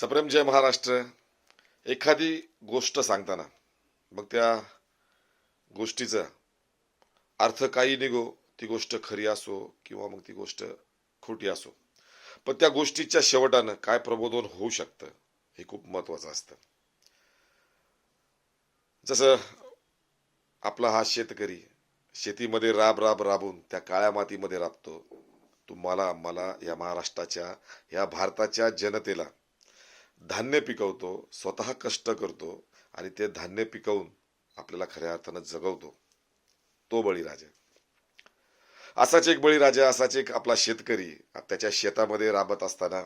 सप्रेम जय महाराष्ट्र एखादी गोष्ट सांगताना मग त्या गोष्टीचा अर्थ काही निघो ती गोष्ट खरी असो किंवा मग ती गोष्ट खोटी असो. पण त्या गोष्टीच्या शेवटानं काय प्रबोधन होऊ शकतं हे खूप महत्वाचं असतं. जसं आपला हा शेतकरी शेतीमध्ये राब राब राबून त्या काळ्या मातीमध्ये राबतो तुम्हाला मला या महाराष्ट्राच्या या भारताच्या जनतेला धान्य पिकवतो स्वतः कष्ट करतो आणि ते धान्य पिकवून आपल्याला खऱ्या अर्थानं जगवतो. तो बळीराजा. असाच एक बळीराजा असाच एक आपला शेतकरी त्याच्या शेतामध्ये राबत असताना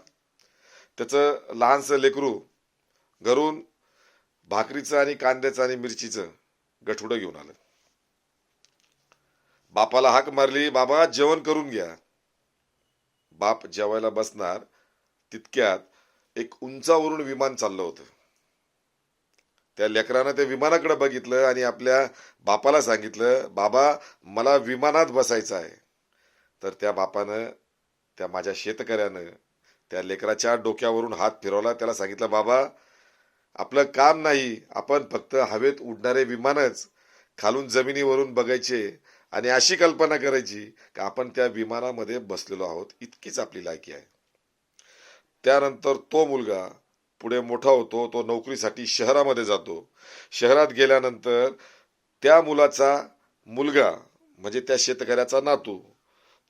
त्याचं लहानसं लेकरू घरून भाकरीचं आणि कांद्याचं आणि मिरचीचं गठुडं घेऊन आलं. बापाला हाक मारली बाबा जेवण करून घ्या. बाप जेवायला बसणार तितक्यात एक उंचावरून विमान चाललं होतं. त्या लेकरानं त्या विमानाकडे बघितलं आणि आपल्या बापाला सांगितलं बाबा मला विमानात बसायचं आहे. तर त्या बापानं त्या माझ्या शेतकऱ्यानं त्या लेकराच्या डोक्यावरून हात फिरवला. त्याला सांगितलं बाबा आपलं काम नाही. आपण फक्त हवेत उडणारे विमानच खालून जमिनीवरून बघायचे आणि अशी कल्पना करायची की आपण त्या विमानामध्ये बसलेलो आहोत. इतकीच आपली लायकी आहे. त्यानंतर तो मुलगा पुढे मोठा होतो तो नोकरीसाठी शहरामध्ये जातो. शहरात गेल्यानंतर त्या मुलाचा मुलगा म्हणजे त्या शेतकऱ्याचा नातू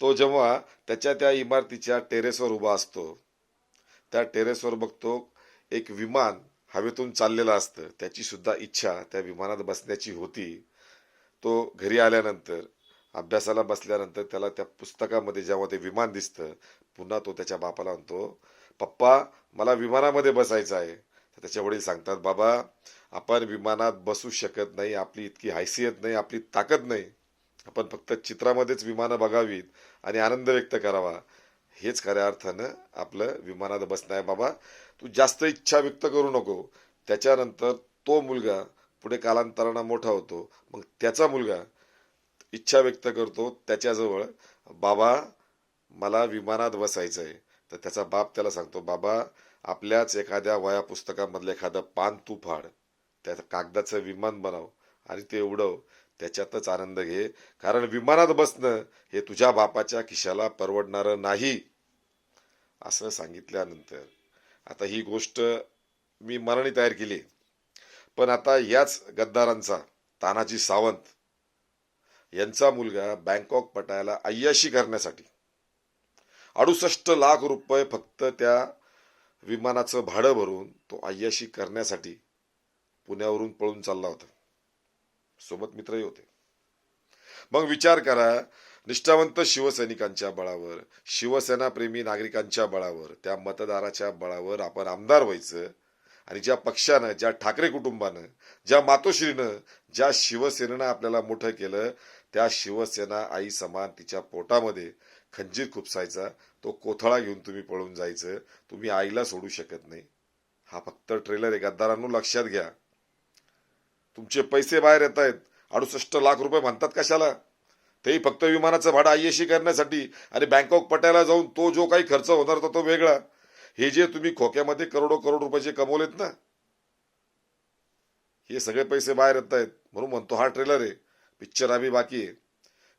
तो जेव्हा त्याच्या त्या इमारतीच्या टेरेसवर उभा असतो त्या टेरेसवर बघतो एक विमान हवेतून चाललेलं असतं. त्याची सुद्धा इच्छा त्या विमानात बसण्याची होती. तो घरी आल्यानंतर अभ्यासाला बसल्यानंतर त्याला त्या पुस्तकामध्ये जेव्हा ते विमान दिसतं पुन्हा तो त्याच्या बापाला म्हणतो पप्पा मला विमानामध्ये बसायचं आहे. तर त्याचे वडील सांगतात बाबा आपण विमानात बसू शकत नाही आपली इतकी हैसियत नाही आपली ताकद नाही. आपण फक्त चित्रामध्येच विमानं बघावीत आणि आनंद व्यक्त करावा. हेच खऱ्या अर्थानं आपलं विमानात बसणं आहे. बाबा तू जास्त इच्छा व्यक्त करू नको. त्याच्यानंतर तो मुलगा पुढे कालांतरानं मोठा होतो. मग त्याचा मुलगा इच्छा व्यक्त करतो त्याच्याजवळ बाबा मला विमानात बसायचं आहे तर त्याचा बाप त्याला सांगतो बाबा आपल्याच एखाद्या वया पुस्तकामधलं एखादं पान तू फाड. त्या कागदाचं विमान बनव आणि ते उडव. त्याच्यातच आनंद घे. कारण विमानात बसणं हे तुझ्या बापाच्या खिशाला परवडणारं नाही. असं सांगितल्यानंतर आता ही गोष्ट मी मनाने तयार केली. पण आता याच गद्दारांचा तानाजी सावंत यांचा मुलगा बँकॉक पटायला अय्याशी करण्यासाठी अडुसष्ट लाख रुपये फक्त त्या विमानाचं भाडं भरून तो अय्याशी करण्यासाठी पुण्यावरून पळून चालला होता. सोबत मित्रही होते. मग विचार करा निष्ठावंत शिवसैनिकांच्या बळावर शिवसेना प्रेमी नागरिकांच्या बळावर त्या मतदाराच्या बळावर आपण आमदार व्हायचं आणि ज्या पक्षानं ज्या ठाकरे कुटुंबानं ज्या मातोश्रीनं ज्या शिवसेनेनं आपल्याला मोठं केलं त्या शिवसेना आई समान तिच्या पोटामध्ये खंजीर खुपसायचा तो कोथळा घेऊन तुम्ही पळून जायचं. तुम्ही आईला सोडू शकत नाही. हा फक्त ट्रेलर आहे. गद्दारांनो लक्षात घ्या. तुमचे पैसे बाहेर येत आहेत. अडुसष्ट लाख रुपये म्हणतात कशाला? तेही फक्त विमानाचं भाडं आयएशी करण्यासाठी. आणि बँकॉक पटायला जाऊन तो जो काही खर्च होणार तो तो वेगळा. हे जे तुम्ही खोक्यामध्ये करोडो करोड रुपयाचे कमवलेत ना? हे सगळे पैसे बाहेर येत आहेत. म्हणून म्हणतो हा ट्रेलर आहे. पिक्चर आम्ही बाकी आहे.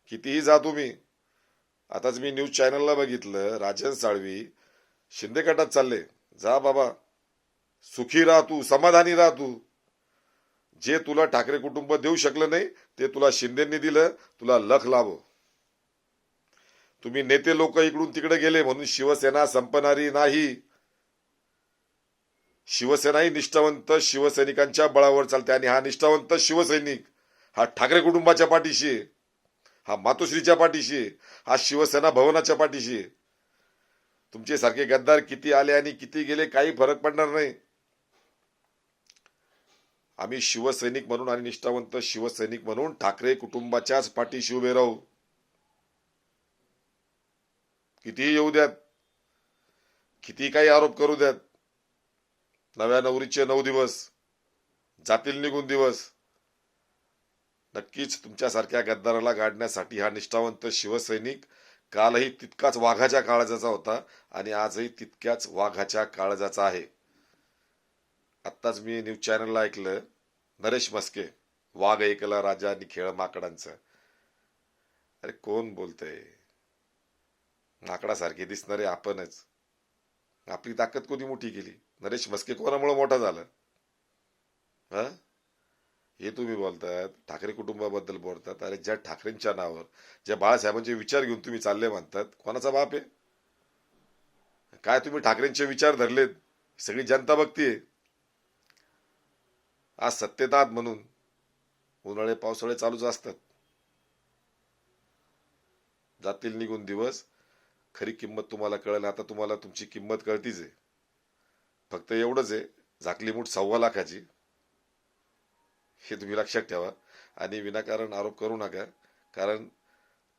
कितीही जा तुम्ही. आताच मी न्यूज चॅनलला बघितलं राजन साळवी शिंदे गटात चालले. जा बाबा सुखी राह तू समाधानी राह तू. जे तुला ठाकरे कुटुंब देऊ शकलं नाही ते तुला शिंदेंनी दिलं तुला लख लाभो. तुम्ही नेते लोक इकडून तिकडे गेले म्हणून शिवसेना संपणारी नाही. शिवसेना ही निष्ठावंत शिवसैनिकांच्या बळावर चालते आणि हा निष्ठावंत शिवसैनिक हा ठाकरे कुटुंबाच्या पाठीशी आहे. हा मातोश्रीच्या पाठीशी आहे. हा शिवसेना भवनाच्या पाठीशी आहे. तुमचे सारखे गद्दार किती आले आणि किती गेले काही फरक पडणार नाही. आम्ही शिवसैनिक म्हणून आणि निष्ठावंत शिवसैनिक म्हणून ठाकरे कुटुंबाच्याच पाठीशी उभे राहू. कितीही येऊ द्यात. किती काही आरोप करू द्यात. नव्या नवरीचे नऊ दिवस. जातील निघून दिवस. नक्कीच तुमच्यासारख्या गद्दाराला गाडण्यासाठी हा निष्ठावंत शिवसैनिक कालही तितकाच वाघाच्या काळजाचा होता आणि आजही तितक्याच वाघाच्या काळजाचा आहे. आत्ताच मी न्यूज चॅनलला ऐकलं नरेश मस्के वाघ ऐकला राजा आणि खेळ माकडांचं. अरे कोण बोलतंय? माकडासारखे दिसणारे आपणच. आपली ताकद कोणी मोठी केली? नरेश मस्के कोणामुळे मोठा झाला? हा? हे तुम्ही बोलतात ठाकरे कुटुंबाबद्दल बोलतात अरे ज्या ठाकरेंच्या नावावर ज्या बाळासाहेबांचे विचार घेऊन तुम्ही चालले म्हणतात कोणाचा बाप आहे? काय तुम्ही ठाकरेंचे विचार धरलेत? सगळी जनता बघतीये. आज सत्तेत आहात म्हणून उन्हाळे पावसाळे चालूच असतात. जातील निघून दिवस. खरी किंमत तुम्हाला कळेल आता तुम्हाला तुमची किंमत कळतीच आहे. फक्त एवढंच आहे झाकली मूठ सव्वा लाखाची. हे तुम्ही लक्षात ठेवा. आणि विनाकारण आरोप करू नका. कारण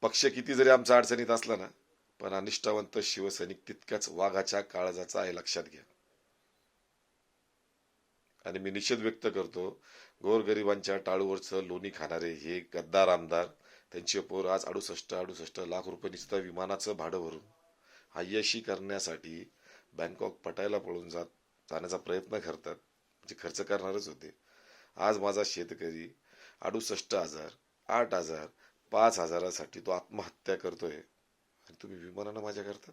पक्ष किती जरी आमचा अडचणीत असला ना पण अनिष्ठावंत शिवसैनिक तितक्याच वाघाच्या काळजाचा आहे लक्षात घ्या. आणि मी निषेध व्यक्त करतो गोरगरिबांच्या टाळूवरचं लोणी खाणारे हे गद्दार आमदार त्यांचे पोर आज अडुसष्ट अडुसष्ट लाख रुपये नुसतं विमानाचं भाडं भरून हाय्याशी करण्यासाठी बँकॉक पटायला पळून जात जाण्याचा प्रयत्न करतात. म्हणजे खर्च करणारच होते. आज माझा शेतकरी अडुसष्ट हजार आठ हजार पाच हजारासाठी तो आत्महत्या करतोय. आणि तुम्ही विमानानं माझ्या करतात?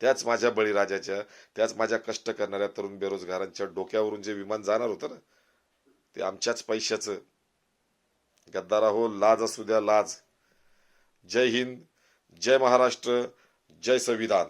त्याच माझ्या बळीराजाच्या त्याच माझ्या कष्ट करणाऱ्या तरुण बेरोजगारांच्या डोक्यावरून जे विमान जाणार होतं ना ते आमच्याच पैशाचं. गद्दारा हो लाज असू द्या लाज. जय हिंद जय महाराष्ट्र जय संविधान.